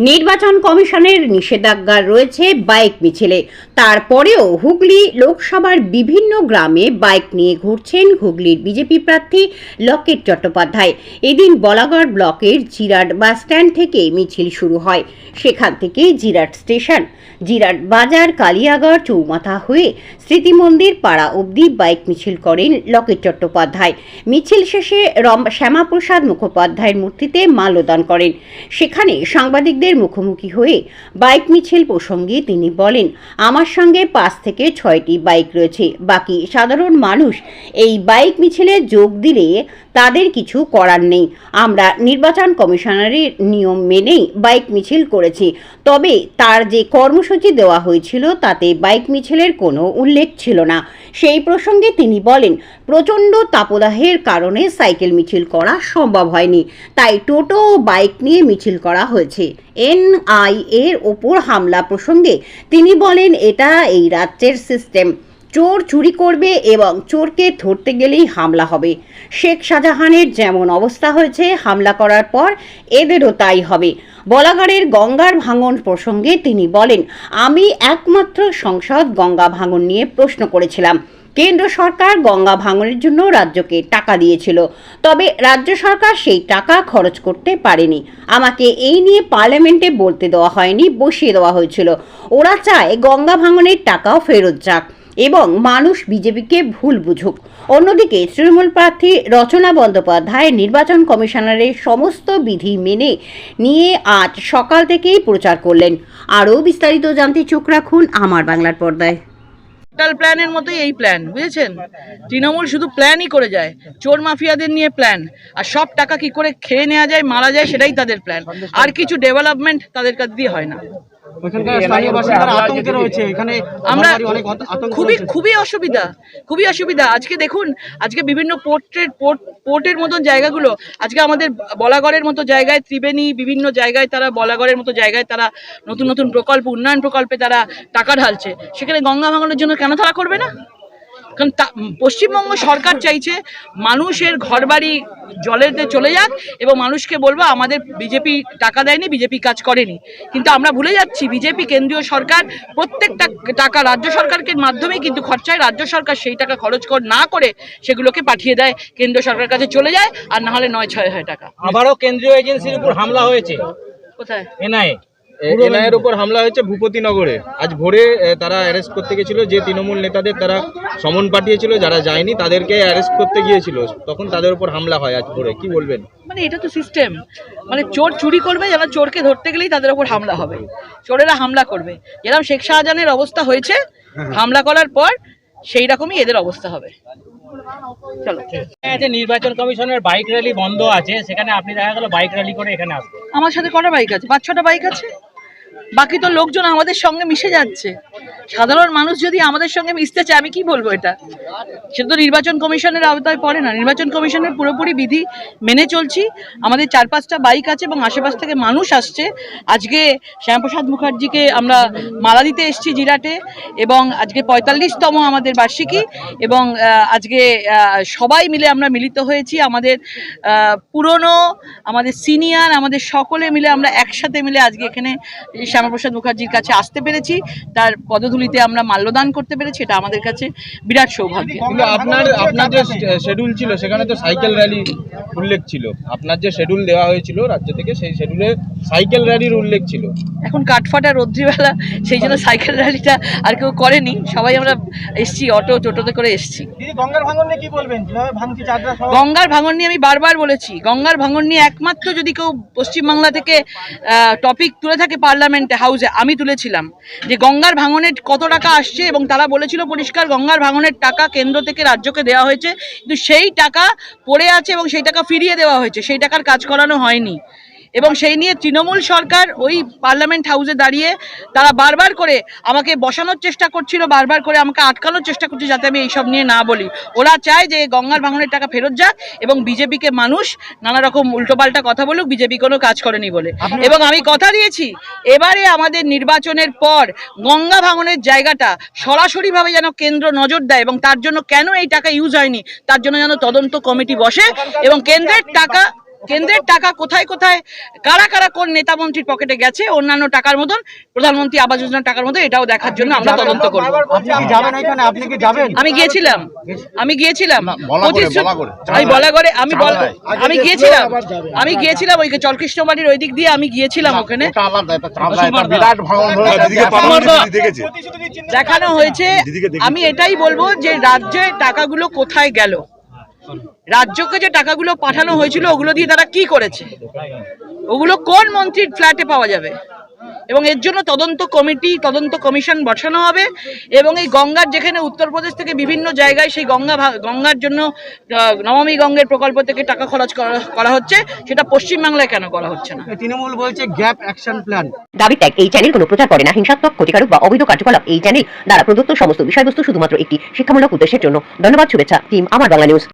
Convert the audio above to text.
নির্বাচন কমিশনের নিষেধাজ্ঞা রয়েছে বাইক মিছিলে। তারপরেও হুগলি লোকসভার বিভিন্ন গ্রামে বাইক নিয়ে ঘুরছেন হুগলির বিজেপি প্রার্থী লকেট চট্টোপাধ্যায়। এদিন বলাগড় ব্লকের জিরাট বাসস্ট্যান্ড থেকে মিছিল শুরু হয়। সেখান থেকে জিরাট স্টেশন, জিরাট বাজার, কালিয়াগড়, চৌমাথা হয়ে স্মৃতি মন্দির পাড়া অবধি বাইক মিছিল করেন লকেট চট্টোপাধ্যায়। মিছিল শেষে রম, শ্যামাপ্রসাদ মুখোপাধ্যায়ের মূর্তিতে মাল্যদান করেন। সেখানে সাংবাদিকদের মুখোমুখি হয়ে বাইক মিছিল প্রসঙ্গে তিনি বলেন, আমার সঙ্গে পাঁচ থেকে ছয়টি বাইক রয়েছে। বাকি সাধারণ মানুষ এই বাইক মিছিলে যোগ দিলে তাদের কিছু করার নেই। আমরা নির্বাচন কমিশনারের নিয়ম মেনেই বাইক মিছিল করেছি। তবে তার যে কর্মসূচি দেওয়া হয়েছিল তাতে বাইক মিছিলের কোনো উল্লেখ ছিল না। সেই প্রসঙ্গে তিনি বলেন, প্রচণ্ড তাপদাহের কারণে সাইকেল মিছিল করা সম্ভব হয়নি। তাই টোটো ও বাইক নিয়ে মিছিল করা হয়েছে। এনআইএর ওপর হামলা প্রসঙ্গে তিনি বলেন, এটা এই রাজ্যের সিস্টেম। চোর চুরি করবে এবং চোরকে ধরতে গেলেই হামলা হবে। শেখ শাহজাহানের যেমন অবস্থা হয়েছে, হামলা করার পর এদেরও তাই হবে। বলাগড়ের গঙ্গার ভাঙন প্রসঙ্গে তিনি বলেন, আমি একমাত্র সংসদ গঙ্গা ভাঙন নিয়ে প্রশ্ন করেছিলাম। কেন্দ্র সরকার গঙ্গা ভাঙনের জন্য রাজ্যকে টাকা দিয়েছিল, তবে রাজ্য সরকার সেই টাকা খরচ করতে পারেনি। আমাকে এই নিয়ে পার্লামেন্টে বলতে দেওয়া হয়নি, বসিয়ে দেওয়া হয়েছিল। ওরা চায় গঙ্গা ভাঙনের টাকাও ফেরত যাক। এবং মানুষ বিজেপিকে ভুল বুঝুক। অন্যদিকে তৃণমূল প্রার্থী রচনা বন্দ্যোপাধ্যায় নির্বাচন কমিশনারের সমস্ত বিধি মেনে নিয়ে আজ সকাল থেকেই প্রচার করলেন। আরও বিস্তারিত জানতে চোখ রাখুন আমার বাংলার পর্দায়। টোটাল প্ল্যানের মতোই এই প্ল্যান বুঝেছেন? তৃণমূল শুধু প্ল্যানই করে যায়, চোর মাফিয়াদের নিয়ে প্ল্যান আর সব টাকা কি করে খেয়ে নেওয়া যায়, মারা যায়, সেটাই তাদের প্ল্যান আর কিছু ডেভেলপমেন্ট তাদের কাছ দিয়ে হয় না। আমরা খুবই খুবই অসুবিধা খুবই অসুবিধা। আজকে দেখুন আজকে বিভিন্ন পোর্টের পোর্ট পোর্টের মতন জায়গাগুলো আজকে আমাদের বলাগড়ের মতো জায়গায় ত্রিবেণী বিভিন্ন জায়গায় তারা বলাগড়ের মতো জায়গায় তারা নতুন নতুন প্রকল্প উন্নয়ন প্রকল্পে তারা টাকা ঢালছে। সেখানে গঙ্গা ভাঙানোর জন্য কেন তারা করবে না? কারণ তা- পশ্চিমবঙ্গ সরকার চাইছে মানুষের ঘরবাড়ি জলেতে চলে যাক এবং মানুষকে বলব আমাদের বিজেপি টাকা দেয়নি বিজেপি কাজ করেনি। কিন্তু আমরা ভুলে যাচ্ছি বিজেপি কেন্দ্রীয় সরকার প্রত্যেকটা টাকা রাজ্য সরকারকে মাধ্যমে কিন্তু খরচায় রাজ্য সরকার সেই টাকা খরচ কর না করে সেগুলোকে পাঠিয়ে দেয় কেন্দ্র সরকারের কাছে চলে যায় আর না হলে নয় ছয় হয় টাকা। আবারও কেন্দ্রীয় এজেন্সির উপর হামলা হয়েছে। কোথায়? এনআইএ। এনআইয়ের উপর হামলা হয়েছে ভূপতিনগরে আজ ভোরে তারা অ্যারেস্ট করতে গেছিল যে তৃণমূল নেতাদের তারা সমন পাঠিয়েছিল যারা যায়নি তাদেরকে অ্যারেস্ট করতে গিয়েছিল। তখন তাদের উপর হামলা হয় আজ ভোরে। কি বলবেন? মানে এটা তো সিস্টেম মানে চোর চুরি করবে যারা চোরকে ধরতে গেলেই তাদের উপর হামলা হবে। চোরেরা হামলা করবে। যেরকম শেখ শাহজাহানের অবস্থা হয়েছে হামলা করার পর সেই রকমই এদের অবস্থা হবে। চলো। আছে নির্বাচন কমিশনের বাইক র্যালি বন্ধ আছে। সেখানে আপনি দেখা গেল বাইক র্যালি করে এখানে আসবেন। আমার সাথে কটা বাইক আছে? পাঁচ ছটা বাইক আছে? বাকি তো লোকজন আমাদের সঙ্গে মিশে যাচ্ছে। সাধারণ মানুষ যদি আমাদের সঙ্গে মিশতে চায়, আমি কি বলব এটা? সেটা তো নির্বাচন কমিশনের আওতায় পড়ে না। নির্বাচন কমিশনের পুরোপুরি বিধি মেনে চলছি। আমাদের চার পাঁচটা বাইক আছে এবং আশেপাশ থেকে মানুষ আসছে। আজকে শ্যামপ্রসাদ মুখার্জিকে আমরা মালা দিতে এসেছি জিরাটে এবং আজকে পঁয়তাল্লিশতম আমাদের বার্ষিকী এবং আজকে সবাই মিলে আমরা মিলিত হয়েছি। আমাদের পুরনো, আমাদের সিনিয়র, আমাদের সকলে মিলে আমরা একসাথে মিলে আজকে এখানে শ্যামাপ্রসাদ মুখার্জির কাছে আসতে পেরেছি। তার পদধূলিতে আমরা মাল্যদান করতে পেরেছি এটা আমাদের কাছে বিরাট সৌভাগ্য। কিন্তু আপনার আপনার যে শিডিউল ছিল সেখানে তো সাইকেল র্যালি উল্লেখ ছিল। আপনার যে শিডিউল দেওয়া হয়েছিল রাজ্য থেকে সেই শিডিউলে সাইকেল র্যালির উল্লেখ ছিল। এখন কাঠফাটা রৌদ্রিবেলা সেই জন্য সাইকেল র্যালিটা আর কেউ করেনি। সবাই আমরা এসছি অটো টোটোতে করে এসছি। গঙ্গার ভাঙন নিয়ে কি বলবেন? গঙ্গার ভাঙন নিয়ে আমি বারবার বলেছি গঙ্গার ভাঙন নিয়ে একমাত্র যদি কেউ পশ্চিমবাংলা থেকে টপিক তুলে থাকে পার্লামেন্টে হাউসে আমি তুলেছিলাম যে গঙ্গার ভাঙনের কত টাকা আসছে এবং তারা বলেছিল পরিষ্কার গঙ্গার ভাঙনের টাকা কেন্দ্র থেকে রাজ্যকে দেওয়া হয়েছে। কিন্তু সেই টাকা পড়ে আছে এবং সেই টাকা ফিরিয়ে দেওয়া হয়েছে। সেই টাকার কাজ করানো হয়নি। এবং সেই নিয়ে তৃণমূল সরকার ওই পার্লামেন্ট হাউসে দাঁড়িয়ে তারা বারবার করে আমাকে বসানোর চেষ্টা করছিল বারবার করে আমাকে আটকানোর চেষ্টা করছে যাতে আমি এইসব নিয়ে না বলি। ওরা চায় যে গঙ্গার ভাঙনের টাকা ফেরত যাক এবং বিজেপিকে মানুষ নানা রকম উল্টোপাল্টা কথা বলুক বিজেপি কোনো কাজ করেনি বলে। এবং আমি কথা দিয়েছি এবারে আমাদের নির্বাচনের পর গঙ্গা ভাঙনের জায়গাটা সরাসরিভাবে যেন কেন্দ্র নজর দেয় এবং তার জন্য কেন এই টাকা ইউজ হয়নি তার জন্য যেন তদন্ত কমিটি বসে এবং কেন্দ্রের টাকা কেন্দ্রের টাকা কোথায় কোথায় কারা কারা কোন নেতা মন্ত্রীর পকেটে গেছে অন্যান্য টাকার মতন প্রধানমন্ত্রী আবাস যোজনার টাকার মতন এটাও দেখার জন্য আমরা তদন্ত করব। আপনি কি যাবেন ওইখানে আপনি কি যাবেন? আমি গিয়েছিলাম আমি গিয়েছিলাম। আমি বলা করে আমি বল- আমি গিয়েছিলাম আমি গিয়েছিলাম ওই চলকৃষ্ণবাড়ির ওই দিক দিয়ে আমি গিয়েছিলাম ওখানে। দেখানো হয়েছে আমি এটাই বলব যে রাজ্যে টাকাগুলো কোথায় গেল? রাজ্যকে যে টাকাগুলো পাঠানো হয়েছিল ওগুলো দিয়ে তারা কি করেছে? ওগুলো কোন মন্ত্রীর ফ্ল্যাটে পাওয়া যাবে? এবং এর জন্য তদন্ত কমিটি তদন্ত কমিশন বসানো হবে। এবং এই গঙ্গার যেখানে উত্তরপ্রদেশ থেকে বিভিন্ন জায়গায় সেই গঙ্গা গঙ্গার জন্য নমামি গঙ্গের প্রকল্প থেকে টাকা খরচ করা- করা হচ্ছে সেটা পশ্চিমবাংলায় কেন করা হচ্ছে না? তৃণমূল বলছে গ্যাপ অ্যাকশন প্ল্যান। দাবি ত্যাগ এই চ্যানেল কোনো প্রচার করে না। হিংসাত্মক ক্ষতিকারক বা অবৈধ কার্যকলাপ এই চ্যানেল দ্বারা প্রদত্ত সমস্ত বিষয়বস্তু শুধুমাত্র একটি শিক্ষামূলক উদ্দেশ্যের জন্য। ধন্যবাদ শুভেচ্ছা টিম আমার বাংলা নিউজ